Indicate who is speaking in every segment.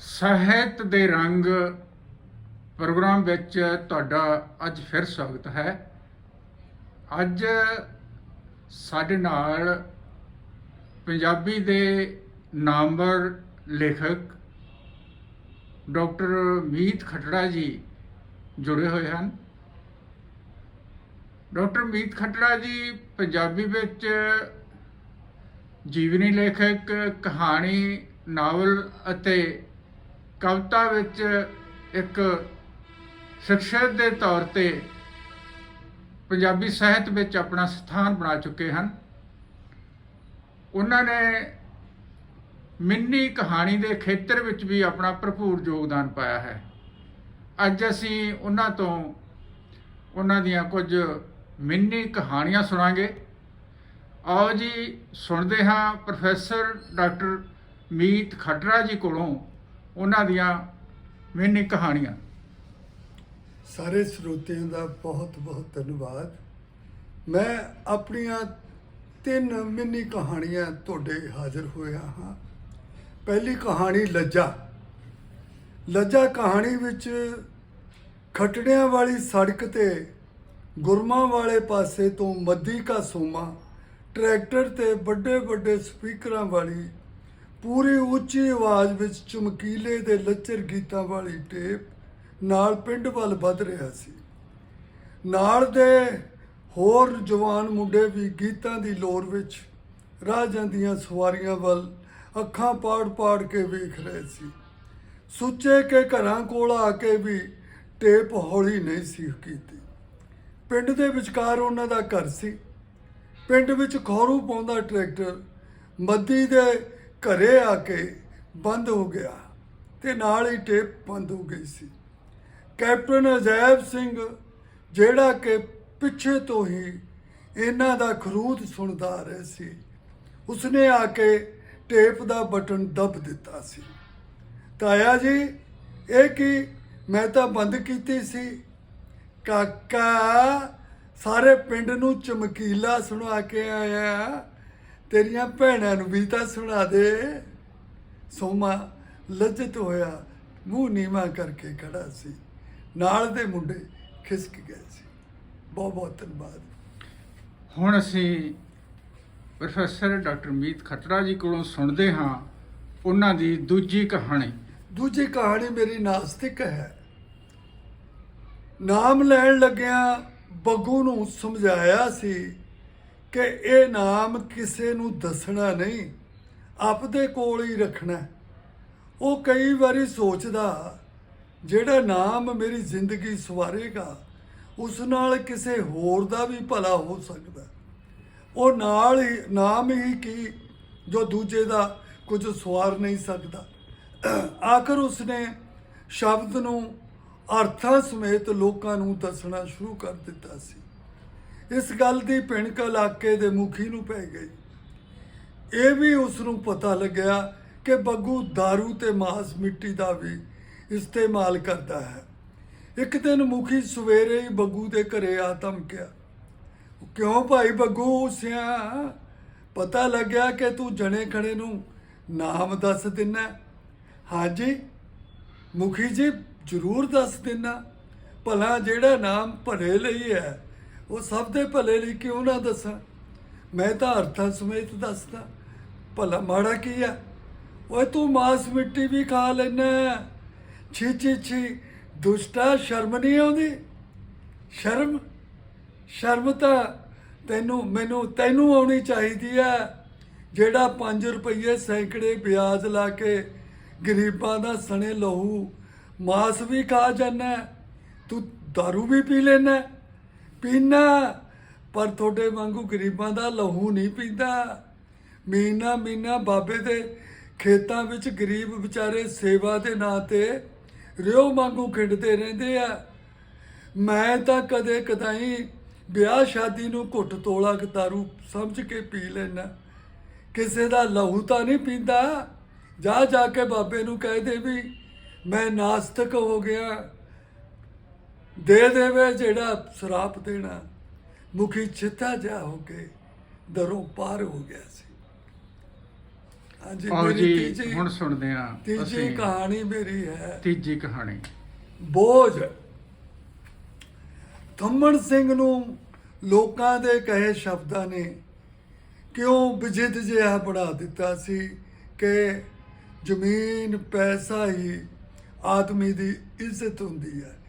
Speaker 1: ਸਾਹਿਤ ਦੇ ਰੰਗ ਪ੍ਰੋਗਰਾਮ ਵਿੱਚ ਤੁਹਾਡਾ ਅੱਜ ਫਿਰ ਸਵਾਗਤ ਹੈ। ਅੱਜ ਸਾਡੇ ਨਾਲ ਪੰਜਾਬੀ ਦੇ ਨਾਮਵਰ ਲੇਖਕ ਡਾਕਟਰ ਮੀਤ ਖਟੜਾ ਜੀ ਜੁੜੇ ਹੋਏ ਹਨ। ਡਾਕਟਰ ਮੀਤ ਖਟੜਾ ਜੀ ਪੰਜਾਬੀ ਵਿੱਚ ਜੀਵਨੀ ਲੇਖਕ, ਕਹਾਣੀ, ਨਾਵਲ ਅਤੇ ਕਵਿਤਾ ਵਿੱਚ ਇੱਕ ਸ਼ਖਸੀਅਤ ਦੇ ਤੌਰ ਤੇ ਪੰਜਾਬੀ ਸਾਹਿਤ ਵਿੱਚ ਆਪਣਾ ਸਥਾਨ ਬਣਾ ਚੁੱਕੇ ਹਨ। ਉਹਨਾਂ ਨੇ ਮਿੰਨੀ ਕਹਾਣੀ ਦੇ ਖੇਤਰ ਵਿੱਚ ਵੀ ਆਪਣਾ ਭਰਪੂਰ ਯੋਗਦਾਨ ਪਾਇਆ ਹੈ। ਅੱਜ ਅਸੀਂ ਉਹਨਾਂ ਤੋਂ ਉਹਨਾਂ ਦੀਆਂ ਕੁਝ ਮਿੰਨੀ ਕਹਾਣੀਆਂ ਸੁਣਾਂਗੇ। ਆਓ ਜੀ, ਸੁਣਦੇ ਹਾਂ ਪ੍ਰੋਫੈਸਰ ਡਾਕਟਰ ਮੀਤ ਖੱਟਰਾ ਜੀ ਕੋਲੋਂ ਉਹਨਾਂ ਦੀਆਂ ਮਿੰਨੀ ਕਹਾਣੀਆਂ।
Speaker 2: ਸਾਰੇ ਸਰੋਤਿਆਂ ਦਾ ਬਹੁਤ ਬਹੁਤ ਧੰਨਵਾਦ। ਮੈਂ ਆਪਣੀਆਂ ਤਿੰਨ ਮਿੰਨੀ ਕਹਾਣੀਆਂ ਤੁਹਾਡੇ ਹਾਜ਼ਰ ਹੋਇਆ ਹਾਂ। ਪਹਿਲੀ ਕਹਾਣੀ ਲੱਜਾ। ਲੱਜਾ ਕਹਾਣੀ ਵਿੱਚ ਖਟੜਿਆਂ ਵਾਲੀ ਸੜਕ ਤੇ ਗੁਰਮਾ ਵਾਲੇ ਪਾਸੇ ਤੋਂ ਮੱਦੀ ਕਾ ਸੋਮਾ, ਟਰੈਕਟਰ ਤੇ ਵੱਡੇ ਵੱਡੇ ਸਪੀਕਰਾਂ ਵਾਲੀ ਪੂਰੀ ਉੱਚੀ ਆਵਾਜ਼ ਵਿੱਚ ਚਮਕੀਲੇ ਦੇ ਲੱਚਰ ਗੀਤਾਂ ਵਾਲੀ ਟੇਪ ਨਾਲ ਪਿੰਡ ਵੱਲ ਵੱਧ ਰਿਹਾ ਸੀ। ਨਾਲ ਦੇ ਹੋਰ ਜਵਾਨ ਮੁੰਡੇ ਵੀ ਗੀਤਾਂ ਦੀ ਲੋਰ ਵਿੱਚ ਰਾਹ ਜਾਂਦੀਆਂ ਸਵਾਰੀਆਂ ਵੱਲ ਅੱਖਾਂ ਪਾੜ-ਪਾੜ ਕੇ ਵੇਖ ਰਹੇ ਸੀ। ਸੁੱਚੇ ਕੇ ਘਰਾਂ ਕੋਲ ਆ ਕੇ ਵੀ ਟੇਪ ਹੌਲੀ ਨਹੀਂ ਸੀ ਕੀਤੀ। ਪਿੰਡ ਦੇ ਵਿਚਕਾਰ ਉਹਨਾਂ ਦਾ ਘਰ ਸੀ। ਪਿੰਡ ਵਿੱਚ ਖੌਰੂ ਪਾਉਂਦਾ ਟਰੈਕਟਰ, ਮੱਦੀ ਦੇ ਘਰੇ ਆ ਕੇ ਬੰਦ ਹੋ ਗਿਆ ਤੇ ਨਾਲ ਹੀ ਟੇਪ ਬੰਦ ਹੋ ਗਈ ਸੀ। ਕੈਪਟਨ ਅਜੈਬ ਸਿੰਘ ਜਿਹੜਾ ਕਿ ਪਿੱਛੇ ਤੋਂ ਹੀ ਇਹਨਾਂ ਦਾ ਖਰੂਦ ਸੁਣਦਾ ਆ ਰਿਹਾ ਸੀ, ਉਸਨੇ ਆ ਕੇ ਟੇਪ ਦਾ ਬਟਨ ਦਬ ਦਿੱਤਾ ਸੀ। ਤਾਇਆ ਜੀ, ਇਹ ਕੀ ਮੈਂ ਤਾਂ ਬੰਦ ਕੀਤੀ ਸੀ? ਕਾਕਾ, ਸਾਰੇ ਪਿੰਡ ਨੂੰ ਚਮਕੀਲਾ ਸੁਣਾ ਕੇ ਆਇਆ। ਤੇਰੀਆਂ ਭੈਣਾਂ ਨੂੰ ਵੀ ਤਾਂ ਸੁਣਾ ਦੇ। ਸੋਮਾ ਲੱਜਤ ਹੋਇਆ ਮੂੰਹ ਨੀਵਾ ਕਰਕੇ ਖੜਾ ਸੀ। ਨਾਲ ਦੇ ਮੁੰਡੇ ਖਿਸਕ ਗਏ ਸੀ। ਬਹੁਤ ਬਹੁਤ ਧੰਨਵਾਦ।
Speaker 1: ਹੁਣ ਅਸੀਂ ਪ੍ਰੋਫੈਸਰ ਡਾਕਟਰ ਮੀਤ ਖਟਰਾ ਜੀ ਕੋਲੋਂ ਸੁਣਦੇ ਹਾਂ ਉਹਨਾਂ ਦੀ ਦੂਜੀ ਕਹਾਣੀ।
Speaker 2: ਦੂਜੀ ਕਹਾਣੀ ਮੇਰੀ ਨਾਸਤਿਕ ਹੈ। ਨਾਮ ਲੈਣ ਲੱਗਿਆਂ ਬੱਗੂ ਨੂੰ ਸਮਝਾਇਆ ਸੀ ਕਿ ਇਹ ਨਾਮ ਕਿਸੇ ਨੂੰ ਦੱਸਣਾ ਨਹੀਂ, ਆਪਦੇ ਕੋਲ ਹੀ ਰੱਖਣਾ ਉਹ ਕਈ ਵਾਰੀ ਸੋਚਦਾ, ਜਿਹੜਾ ਨਾਮ ਮੇਰੀ ਜ਼ਿੰਦਗੀ ਸਵਾਰੇਗਾ, ਉਸ ਨਾਲ ਕਿਸੇ ਹੋਰ ਦਾ ਵੀ ਭਲਾ ਹੋ ਸਕਦਾ ਉਹ ਨਾਲ ਹੀ, ਨਾਮ ਹੀ ਕੀ, ਜੋ ਦੂਜੇ ਦਾ ਕੁਝ ਸਵਾਰ ਨਹੀਂ ਸਕਦਾ। ਆਖਰ ਉਸਨੇ ਸ਼ਬਦ ਨੂੰ ਅਰਥਾਂ ਸਮੇਤ ਲੋਕਾਂ ਨੂੰ ਦੱਸਣਾ ਸ਼ੁਰੂ ਕਰ ਦਿੱਤਾ ਸੀ। ਇਸ ਗੱਲ ਦੀ ਭਿਣਕ ਇਲਾਕੇ ਦੇ ਮੁਖੀ ਨੂੰ ਪੈ ਗਈ। ਇਹ ਵੀ ਉਸ ਨੂੰ ਪਤਾ ਲੱਗਿਆ ਕਿ ਬੱਗੂ दारू ਤੇ ਮਾਸ ਮਿੱਟੀ ਦਾ ਵੀ ਇਸਤੇਮਾਲ ਕਰਦਾ ਹੈ। ਇੱਕ ਦਿਨ ਮੁਖੀ ਸਵੇਰੇ ਹੀ ਬੱਗੂ ਦੇ ਘਰੇ ਆ ਧਮਕਿਆ, ਕਿਉਂ ਭਾਈ ਬੱਗੂ, ਸਿਆ? ਪਤਾ ਲੱਗਿਆ ਕਿ ਤੂੰ ਜਣੇ ਖੜੇ ਨੂੰ ਨਾਮ ਦੱਸ ਦਿੰਨਾ ਹਾਂਜੀ ਮੁਖੀ ਜੀ, ਜ਼ਰੂਰ ਦੱਸ ਦਿੰਨਾ। ਭਲਾ ਜਿਹੜਾ ਨਾਮ ਭਰੇ ਲਈ ਹੈ ਉਹ ਸਭ ਦੇ ਭਲੇ ਲਈ ਕਿਉਂ ਨਾ ਦੱਸਾਂ? ਮੈਂ ਤਾਂ ਅਰਥਾਂ ਸਮੇਤ ਦੱਸਦਾ। ਭਲਾ ਮਾੜਾ ਕੀ ਆ? ਓਏ ਤੂੰ ਮਾਸ ਮਿੱਟੀ ਵੀ ਖਾ ਲੈਣਾ ਛੀ ਛੀ ਛੀ। ਦੁਸ਼ਟਾ ਸ਼ਰਮ ਨਹੀਂ ਆਉਂਦੀ? ਸ਼ਰਮ? ਸ਼ਰਮ ਤਾਂ ਤੈਨੂੰ, ਮੈਨੂੰ, ਤੈਨੂੰ ਆਉਣੀ ਚਾਹੀਦੀ ਆ। ਜਿਹੜਾ 5 ਰੁਪਏ ਸੈਂਕੜੇ ਵਿਆਜ ਲਾ ਕੇ ਗਰੀਬਾਂ ਦਾ ਸਣੇ ਲਹੂ, ਮਾਸ ਵੀ ਖਾ ਜਾਂਦਾ ਤੂੰ दारू ਵੀ ਪੀ ਲੈਣਾ ਪੀਣਾ ਪਰ ਤੁਹਾਡੇ ਵਾਂਗੂ ਗਰੀਬਾਂ ਦਾ ਲਹੂ ਨਹੀਂ ਪੀਂਦਾ। ਮੀਨਾ ਮੀਨਾ, ਬਾਬੇ ਦੇ ਖੇਤਾਂ ਵਿੱਚ ਗਰੀਬ ਵਿਚਾਰੇ ਸੇਵਾ ਦੇ ਨਾਂ ਤੇ ਰਿਓ ਵਾਂਗੂ ਖਿੰਡਦੇ ਰਹਿੰਦੇ ਆ। ਮੈਂ ਤਾਂ ਕਦੇ ਕਦਾਈ ਵਿਆਹ ਸ਼ਾਦੀ ਨੂੰ ਘੁੱਟ ਤੋਲਾ ਕਤਾਰੂ ਸਮਝ ਕੇ ਪੀ ਲੈਣਾ ਕਿਸੇ ਦਾ ਲਹੂ ਤਾਂ ਨਹੀਂ ਪੀਂਦਾ। ਜਾ ਜਾ ਕੇ ਬਾਬੇ ਨੂੰ ਕਹਿ ਦੇ ਵੀ ਮੈਂ ਨਾਸਤਕ ਹੋ ਗਿਆ। ਦੇ ਦੇਵੇ ਜਿਹੜਾ ਸ਼ਰਾਪ ਦੇਣਾ। ਮੁਖੀ ਚਿੱਤਾ ਜਾ ਹੋ ਕੇ ਦਰੋਂ ਪਾਰ ਹੋ ਗਿਆ ਸੀ। ਹਾਂਜੀ
Speaker 1: ਆਓ
Speaker 2: ਮੇਰੀ
Speaker 1: ਜੀ
Speaker 2: ਤੀਜੀ
Speaker 1: ਹੁਣ ਸੁਣਦੇ ਹਾਂ
Speaker 2: ਤੀਜੀ ਕਹਾਣੀ ਮੇਰੀ ਹੈ।
Speaker 1: ਤੀਜੀ ਕਹਾਣੀ।
Speaker 2: ਬੋਝ। ਥੰਮਣ ਸਿੰਘ ਨੂੰ ਲੋਕਾਂ ਦੇ ਕਹੇ ਸ਼ਬਦਾਂ ਨੇ ਕਿਉਂ ਵਿਜਿਤ ਜਿਹਾ ਬਣਾ ਦਿੱਤਾ ਸੀ ਕਿ ਜ਼ਮੀਨ ਪੈਸਾ ਹੀ ਆਦਮੀ ਦੀ ਇੱਜ਼ਤ ਹੁੰਦੀ ਹੈ।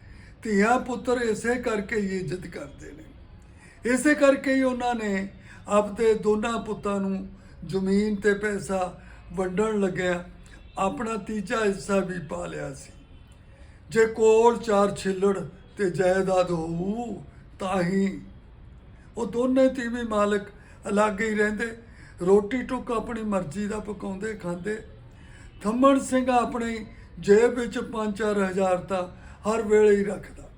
Speaker 2: ਧੀਆਂ ਪੁੱਤਰ ਇਸੇ ਕਰਕੇ ਹੀ ਇੱਜ਼ਤ ਕਰਦੇ ਨੇ। ਇਸੇ ਕਰਕੇ ਹੀ ਉਹਨਾਂ ਨੇ ਆਪਦੇ ਦੋਨਾਂ ਪੁੱਤਾਂ ਨੂੰ ਜ਼ਮੀਨ ਤੇ ਪੈਸਾ ਵੰਡਣ ਲੱਗਿਆ। ਆਪਣਾ ਤੀਜਾ ਹਿੱਸਾ ਵੀ ਪਾ ਲਿਆ ਸੀ। ਜੇ ਕੋਲ ਚਾਰ ਛਿੱਲੜ ਤੇ ਜਾਇਦਾਦ ਹੋਊ, ਤਾਂ ਹੀ ਉਹ ਦੋਨੇ ਤੀਵੀਂ ਮਾਲਕ ਅਲੱਗ ਹੀ ਰਹਿੰਦੇ। ਰੋਟੀ ਟੁੱਕ ਆਪਣੀ ਮਰਜ਼ੀ ਦਾ ਪਕਾਉਂਦੇ, ਖਾਂਦੇ। ਥੰਮਣ ਸਿੰਘ ਆਪਣੀ ਜੇਬ ਵਿੱਚ 5-4000 ਤਾਂ ਹਰ ਵੇਲੇ ਹੀ ਰੱਖਦਾ।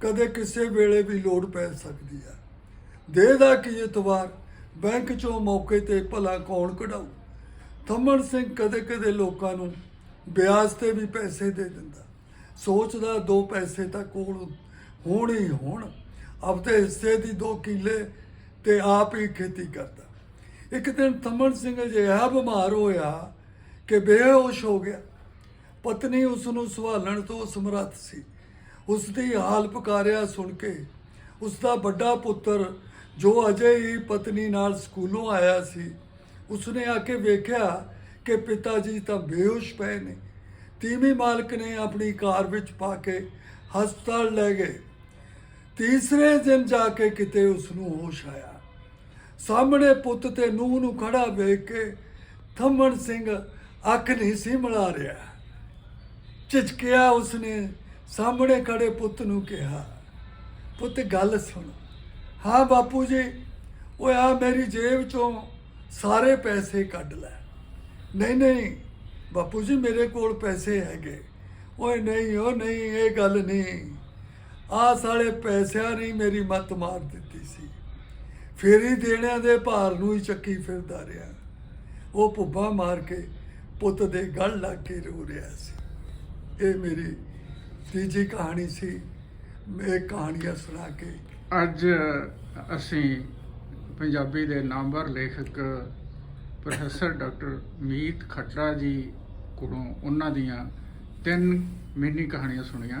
Speaker 2: ਕਦੇ ਕਿਸੇ ਵੇਲੇ ਵੀ ਲੋੜ ਪੈ ਸਕਦੀ ਹੈ। ਦੇ ਦਾ ਕੀ ਇਤਵਾਰ? ਬੈਂਕ ਚੋਂ ਮੌਕੇ ਤੇ ਭਲਾ ਕੌਣ ਕਢਾਊ? ਥੰਮਣ ਸਿੰਘ ਕਦੇ-ਕਦੇ ਲੋਕਾਂ ਨੂੰ ਵਿਆਜ ਤੇ ਵੀ ਪੈਸੇ ਦੇ ਦਿੰਦਾ। ਸੋਚਦਾ ਦੋ ਪੈਸੇ ਤਾਂ ਕੋਲ ਹੋਣ ਹੀ ਹੋਣ। ਆਪਦੇ ਹਿੱਸੇ ਦੀ ਦੋ ਕਿੱਲੇ ਤੇ ਆਪ ਹੀ ਖੇਤੀ ਕਰਦਾ। ਇੱਕ ਦਿਨ ਥੰਮਣ ਸਿੰਘ ਅਜਿਹਾ ਬਿਮਾਰ ਹੋਇਆ ਕਿ ਬੇਹੋਸ਼ ਹੋ ਗਿਆ। ਪਤਨੀ ਉਸ ਨੂੰ ਸੰਭਾਲਣ ਤੋਂ ਸਮਰੱਥ ਸੀ। ਉਸ ਦੀ ਹਾਲ ਪੁਕਾਰਿਆ ਸੁਣ ਕੇ ਉਸ ਦਾ ਵੱਡਾ ਪੁੱਤਰ, ਜੋ ਅਜੇ ਹੀ ਪਤਨੀ ਨਾਲ ਸਕੂਲੋਂ ਆਇਆ ਸੀ, ਉਸਨੇ ਆ ਕੇ ਵੇਖਿਆ ਕਿ ਪਿਤਾ ਜੀ ਤਾਂ ਬੇਹੋਸ਼ ਪਏ ਨੇ। ਤੀਵੀਂ ਮਾਲਕ ਨੇ ਆਪਣੀ ਕਾਰ ਵਿੱਚ ਪਾ ਕੇ ਹਸਪਤਾਲ ਲੈ ਗਏ। ਤੀਸਰੇ ਦਿਨ ਜਾ ਕੇ ਕਿਤੇ ਉਸ ਨੂੰ ਹੋਸ਼ ਆਇਆ। ਸਾਹਮਣੇ ਪੁੱਤ ਤੇ ਨੂੰਹ ਨੂੰ ਖੜਾ ਵੇਖ ਕੇ ਥੰਮਣ ਸਿੰਘ ਅੱਖ ਨਹੀਂ ਸੀ ਮਿਲਾ ਰਿਹਾ। ਝਿਜਕਿਆ ਉਸਨੇ, ਸਾਹਮਣੇ ਖੜੇ ਪੁੱਤ ਨੂੰ ਕਿਹਾ, ਪੁੱਤ, ਗੱਲ ਸੁਣ। ਹਾਂ ਬਾਪੂ ਜੀ, ਓਏ ਆ ਮੇਰੀ ਜੇਬ ਚੋਂ ਸਾਰੇ ਪੈਸੇ ਕੱਢ ਲੈ। ਨਹੀਂ ਨਹੀਂ, ਬਾਪੂ ਜੀ, ਮੇਰੇ ਕੋਲ ਪੈਸੇ ਹੈਗੇ। ਓਏ, ਨਹੀਂ, ਓ ਨਹੀਂ, ਇਹ ਗੱਲ ਨਹੀਂ। ਆ ਸਾਲੇ ਪੈਸਿਆਂ ਨੇ ਮੇਰੀ ਮੱਤ ਮਾਰ ਦਿੱਤੀ ਸੀ। ਫੇਰੀ ਦੇਣਿਆਂ ਦੇ ਭਾਰ ਨੂੰ ਹੀ ਚੱਕੀ ਫਿਰਦਾ ਰਿਹਾ। ਉਹ ਭੁੱਬਾ ਮਾਰ ਕੇ ਪੁੱਤ ਦੇ ਗਲ ਲੱਗ ਕੇ ਰੋ ਰਿਹਾ ਸੀ। ਇਹ ਮੇਰੀ ਤੀਜੀ ਕਹਾਣੀ ਸੀ। ਮੈਂ ਕਹਾਣੀਆਂ ਸੁਣਾ ਕੇ
Speaker 1: ਅੱਜ ਅਸੀਂ ਪੰਜਾਬੀ ਦੇ ਨਾਮਵਰ ਲੇਖਕ ਪ੍ਰੋਫੈਸਰ ਡਾਕਟਰ ਮੀਤ ਖੱਟੜਾ ਜੀ ਕੋਲੋਂ ਉਹਨਾਂ ਦੀਆਂ ਤਿੰਨ ਮਿੰਨੀ ਕਹਾਣੀਆਂ ਸੁਣੀਆਂ।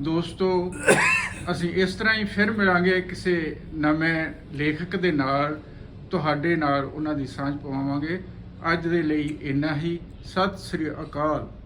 Speaker 1: ਦੋਸਤੋ, ਅਸੀਂ ਇਸ ਤਰ੍ਹਾਂ ਹੀ ਫਿਰ ਮਿਲਾਂਗੇ ਕਿਸੇ ਨਵੇਂ ਲੇਖਕ ਦੇ ਨਾਲ, ਤੁਹਾਡੇ ਨਾਲ ਉਹਨਾਂ ਦੀ ਸਾਂਝ ਪਵਾਵਾਂਗੇ। ਅੱਜ ਦੇ ਲਈ ਇੰਨਾ ਹੀ। ਸਤਿ ਸ੍ਰੀ ਅਕਾਲ।